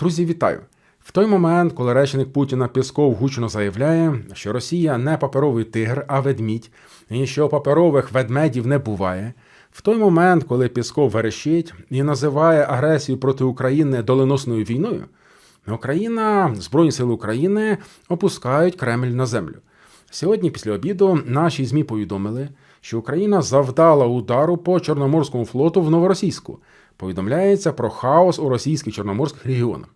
Друзі, вітаю! В той момент, коли речник Путіна Пісков гучно заявляє, що Росія не паперовий тигр, а ведмідь, і що паперових ведмедів не буває. В той момент, коли Пісков верещить і називає агресію проти України доленосною війною, Україна, Збройні сили України опускають Кремль на землю. Сьогодні, після обіду, наші ЗМІ повідомили, що Україна завдала удару по Чорноморському флоту в Новоросійську. Повідомляється про хаос у російських чорноморських регіонах.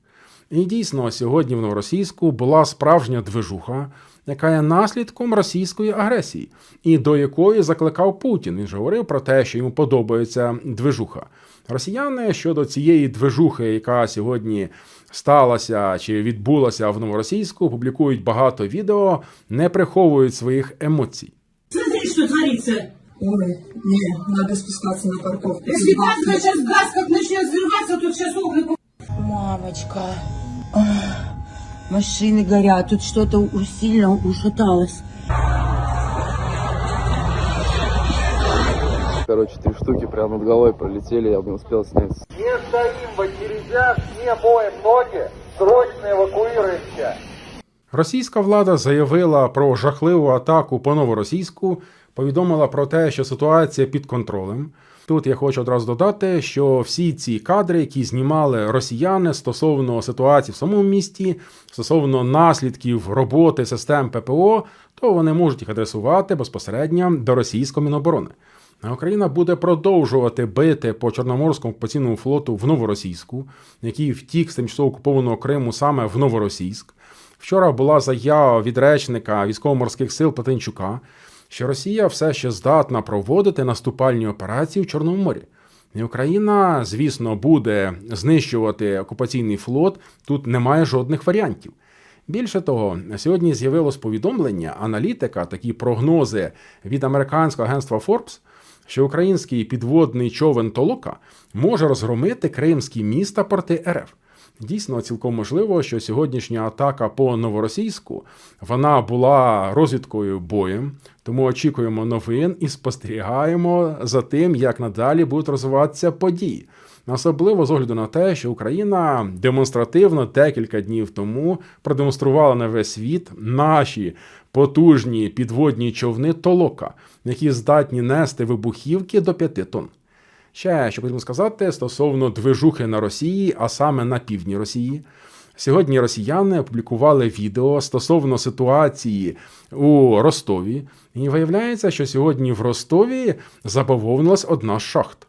І дійсно, сьогодні в Новоросійську була справжня движуха, яка є наслідком російської агресії, і до якої закликав Путін. Він же говорив про те, що йому подобається движуха. Росіяни щодо цієї движухи, яка сьогодні сталася чи відбулася в Новоросійську, публікують багато відео, не приховують своїх емоцій. Смотри, что творится. Ой, не, надо спускаться на парковку. Если так, сейчас газ как начнет взрываться, тут сейчас окна по- Мамочка. Ах, Машины горят, тут что-то у- сильно ушаталось. Короче, три штуки прямо над головой пролетели, я бы не успел снять. Не стоим в очередях, не моем ноги, срочно эвакуируемся. Російська влада заявила про жахливу атаку по новоросійську, повідомила про те, що ситуація під контролем. Тут я хочу одразу додати, що всі ці кадри, які знімали росіяни стосовно ситуації в самому місті, стосовно наслідків роботи систем ППО, то вони можуть їх адресувати безпосередньо до російського міноборони. А Україна буде продовжувати бити по Чорноморському окупаційному флоту в Новоросійську, який втік з тимчасово окупованого Криму саме в Новоросійськ. Вчора була заява від речника військово-морських сил Плетенчука, що Росія все ще здатна проводити наступальні операції в Чорному морі. І Україна, звісно, буде знищувати окупаційний флот. Тут немає жодних варіантів. Більше того, сьогодні з'явилось повідомлення аналітика, такі прогнози від американського агентства Forbes, що український підводний човен Толока може розгромити кримські міста порти РФ. Дійсно, цілком можливо, що сьогоднішня атака по новоросійську вона була розвідкою боєм. Тому очікуємо новин і спостерігаємо за тим, як надалі будуть розвиватися події. Особливо з огляду на те, що Україна демонстративно декілька днів тому продемонструвала на весь світ наші потужні підводні човни Толока, які здатні нести вибухівки до 5 тонн. Ще що потрібно сказати стосовно движухи на Росії, а саме на півдні Росії. Сьогодні росіяни опублікували відео стосовно ситуації у Ростові, і виявляється, що сьогодні в Ростові забавовнилась одна з шахт.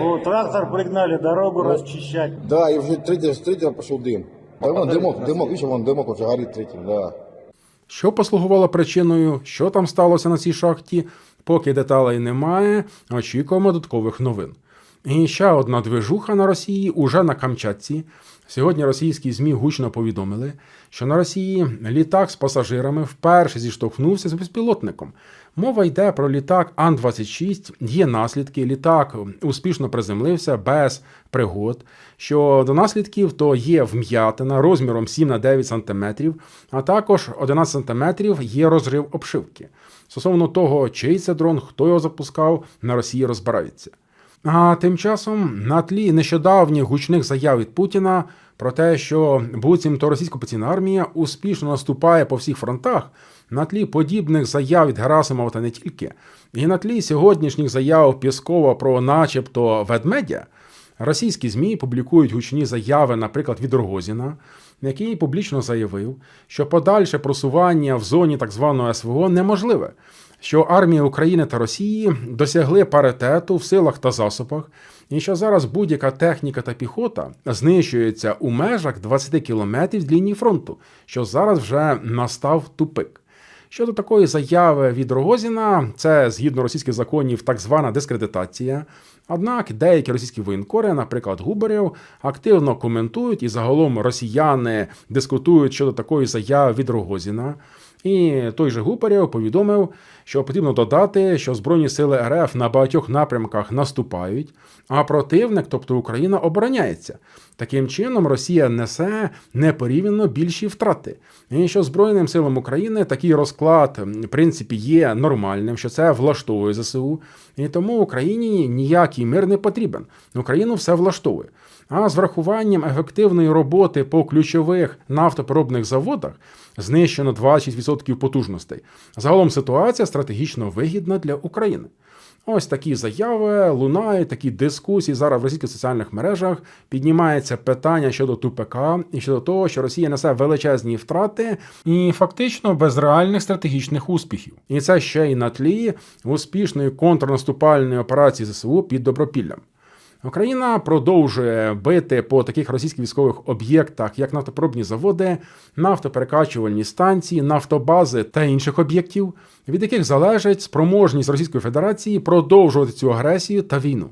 О, трактор пригнали, дорогу расчищать. Да, и уже третий, с третьего пошел дым. Да вон дымок, дымок, видишь, вон дымок уже горит третий, да. Що послугувало причиною, що там сталося на цій шахті, поки деталей немає, очікуємо додаткових новин. І ще одна движуха на Росії уже на Камчатці. Сьогодні російські ЗМІ гучно повідомили, що на Росії літак з пасажирами вперше зіштовхнувся з безпілотником. Мова йде про літак Ан-26. Є наслідки. Літак успішно приземлився без пригод. Що до наслідків, то є вм'ятина розміром 7 на 9 см, а також 11 см є розрив обшивки. Стосовно того, чий це дрон, хто його запускав, на Росії розбираються. А тим часом на тлі нещодавніх гучних заяв від Путіна про те, що буцімто російська окупаційна армія успішно наступає по всіх фронтах, на тлі подібних заяв від Герасимова та не тільки, і на тлі сьогоднішніх заяв Пєскова про, начебто, ведмедя, російські ЗМІ публікують гучні заяви, наприклад, від Рогозіна, який публічно заявив, що подальше просування в зоні так званого СВО неможливе що армії України та Росії досягли паритету в силах та засобах, і що зараз будь-яка техніка та піхота знищується у межах 20 кілометрів з лінії фронту, що зараз вже настав тупик. Щодо такої заяви від Рогозіна, це згідно російських законів так звана дискредитація. Однак деякі російські воєнкори, наприклад, Губарів, активно коментують і загалом росіяни дискутують щодо такої заяви від Рогозіна. І той же Гупарєв повідомив, що потрібно додати, що Збройні сили РФ на багатьох напрямках наступають, а противник, тобто Україна, обороняється. Таким чином, Росія несе непорівняно більші втрати. І що Збройним силам України такий розклад, в принципі, є нормальним, що це влаштовує ЗСУ. І тому Україні ніякий мир не потрібен. Україну все влаштовує. А з врахуванням ефективної роботи по ключових нафтопереробних заводах знищено 26% потужностей. Загалом ситуація стратегічно вигідна для України. Ось такі заяви лунають, такі дискусії зараз в російських соціальних мережах. Піднімається питання щодо ТУПК і щодо того, що Росія несе величезні втрати і фактично без реальних стратегічних успіхів. І це ще й на тлі успішної контрнаступальної операції ЗСУ під Добропіллям. Україна продовжує бити по таких російських військових об'єктах, як нафтопробні заводи, нафтоперекачувальні станції, нафтобази та інших об'єктів, від яких залежить спроможність Російської Федерації продовжувати цю агресію та війну.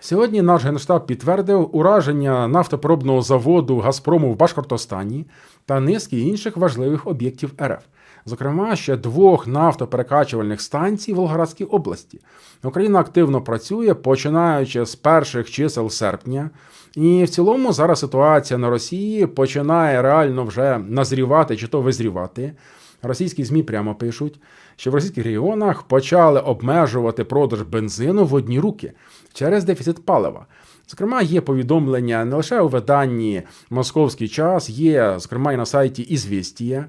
Сьогодні наш генштаб підтвердив ураження нафтопоробного заводу Газпрому в Башкортостані та низки інших важливих об'єктів РФ. Зокрема, ще двох нафтоперекачувальних станцій в Волгоградській області. Україна активно працює, починаючи з перших чисел серпня. І в цілому зараз ситуація на Росії починає реально вже назрівати чи то визрівати. Російські ЗМІ прямо пишуть, що в російських регіонах почали обмежувати продаж бензину в одні руки через дефіцит палива. Зокрема, є повідомлення не лише у виданні Московський час, є, зокрема, і на сайті Ізвістія,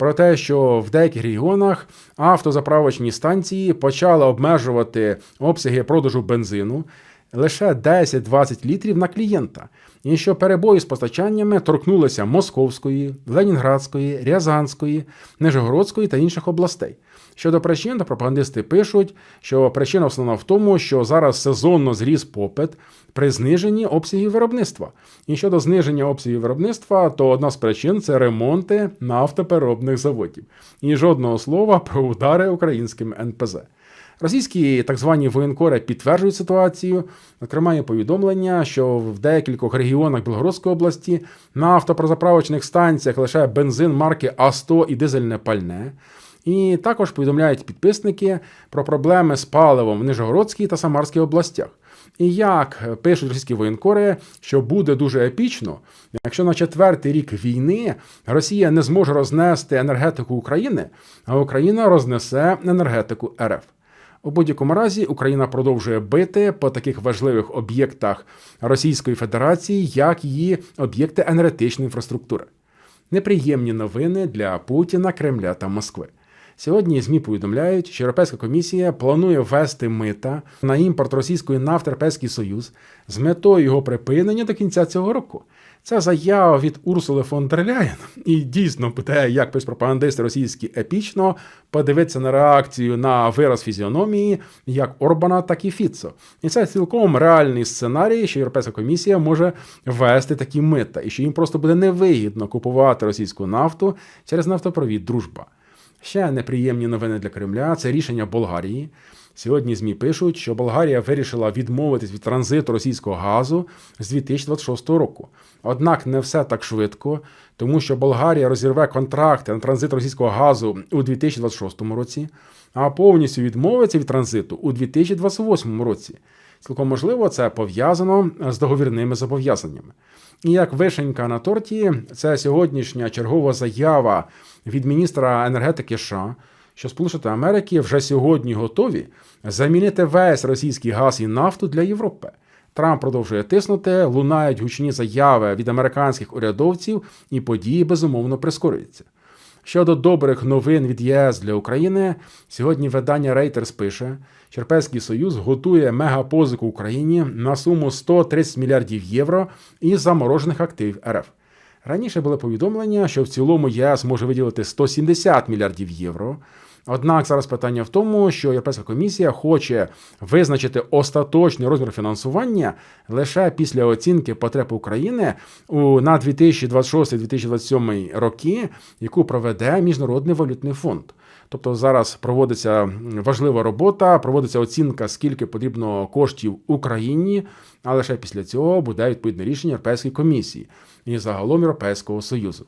про те, що в деяких регіонах автозаправочні станції почали обмежувати обсяги продажу бензину лише 10-20 літрів на клієнта, і що перебої з постачаннями торкнулися Московської, Ленінградської, Рязанської, Нижегородської та інших областей. Щодо причин, пропагандисти пишуть, що причина основна в тому, що зараз сезонно зріс попит при зниженні обсягів виробництва. І щодо зниження обсягів виробництва, то одна з причин це ремонти нафтопереробних заводів. І жодного слова про удари українським НПЗ. Російські так звані воєнкори підтверджують ситуацію. Зокрема, є повідомлення, що в декількох регіонах Білгородської області на автопрозаправочних станціях лише бензин марки А100 і дизельне пальне. І також повідомляють підписники про проблеми з паливом в Нижегородській та Самарській областях. І як пишуть російські воєнкори, що буде дуже епічно, якщо на четвертий рік війни Росія не зможе рознести енергетику України, а Україна рознесе енергетику РФ. У будь-якому разі Україна продовжує бити по таких важливих об'єктах Російської Федерації, як її об'єкти енергетичної інфраструктури. Неприємні новини для Путіна, Кремля та Москви. Сьогодні ЗМІ повідомляють, що Європейська комісія планує ввести мита на імпорт російської нафти Європейський Союз з метою його припинення до кінця цього року. Це заява від Урсули фон дер Ляєн. І дійсно питає, як пишуть пропагандисти російські епічно подивитися на реакцію на вираз фізіономії як Орбана, так і Фіцо. І це цілком реальний сценарій, що Європейська комісія може ввести такі мита, і що їм просто буде невигідно купувати російську нафту через нафтопровід Дружба. Ще неприємні новини для Кремля це рішення Болгарії. Сьогодні ЗМІ пишуть, що Болгарія вирішила відмовитись від транзиту російського газу з 2026 року. Однак не все так швидко, тому що Болгарія розірве контракти на транзит російського газу у 2026 році, а повністю відмовиться від транзиту у 2028 році. Цілком можливо, це пов'язано з договірними зобов'язаннями. І як вишенька на торті, це сьогоднішня чергова заява від міністра енергетики США, що Сполучені Америки вже сьогодні готові замінити весь російський газ і нафту для Європи. Трамп продовжує тиснути, лунають гучні заяви від американських урядовців, і події безумовно прискорюються. Щодо добрих новин від ЄС для України, сьогодні видання Reuters пише, що Європейський Союз готує мегапозику Україні на суму 130 мільярдів євро із заморожених активів РФ. Раніше були повідомлення, що в цілому ЄС може виділити 170 мільярдів євро. Однак зараз питання в тому, що Європейська комісія хоче визначити остаточний розмір фінансування лише після оцінки потреб України на 2026-2027 роки, яку проведе Міжнародний валютний фонд. Тобто зараз проводиться важлива робота, проводиться оцінка, скільки потрібно коштів Україні, а лише після цього буде відповідне рішення Європейської комісії і загалом Європейського Союзу.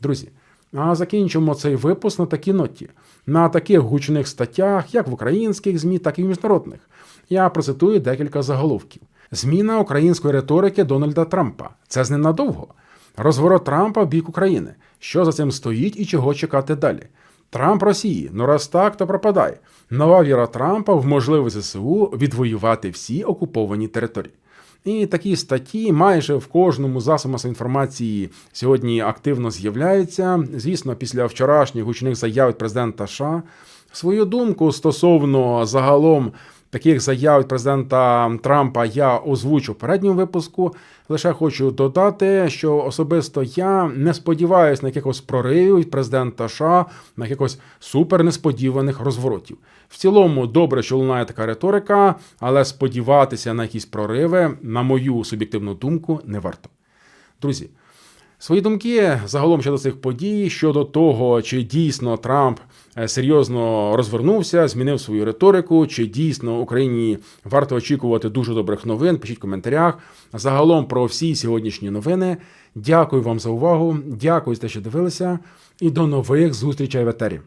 Друзі, А закінчимо цей випуск на такій ноті, на таких гучних статтях, як в українських ЗМІ, так і в міжнародних. Я процитую декілька заголовків: Зміна української риторики Дональда Трампа. Це з ненадовго. Розворот Трампа в бік України. Що за цим стоїть і чого чекати далі? Трамп Росії. Ну раз так, то пропадай. Нова віра Трампа в можливість ЗСУ відвоювати всі окуповані території. І такі статті майже в кожному засобі інформації сьогодні активно з'являються. Звісно, після вчорашніх гучних заяв президента США свою думку стосовно загалом таких заяв від президента Трампа я озвучу в передньому випуску. Лише хочу додати, що особисто я не сподіваюся на якихось проривів від президента США, на якихось супер несподіваних розворотів. В цілому, добре, що лунає така риторика, але сподіватися на якісь прориви, на мою суб'єктивну думку, не варто. Друзі, Свої думки загалом щодо цих подій, щодо того, чи дійсно Трамп е, серйозно розвернувся, змінив свою риторику, чи дійсно Україні варто очікувати дуже добрих новин. Пишіть в коментарях. Загалом про всі сьогоднішні новини. Дякую вам за увагу. Дякую за те, що дивилися, і до нових зустрічей в етері.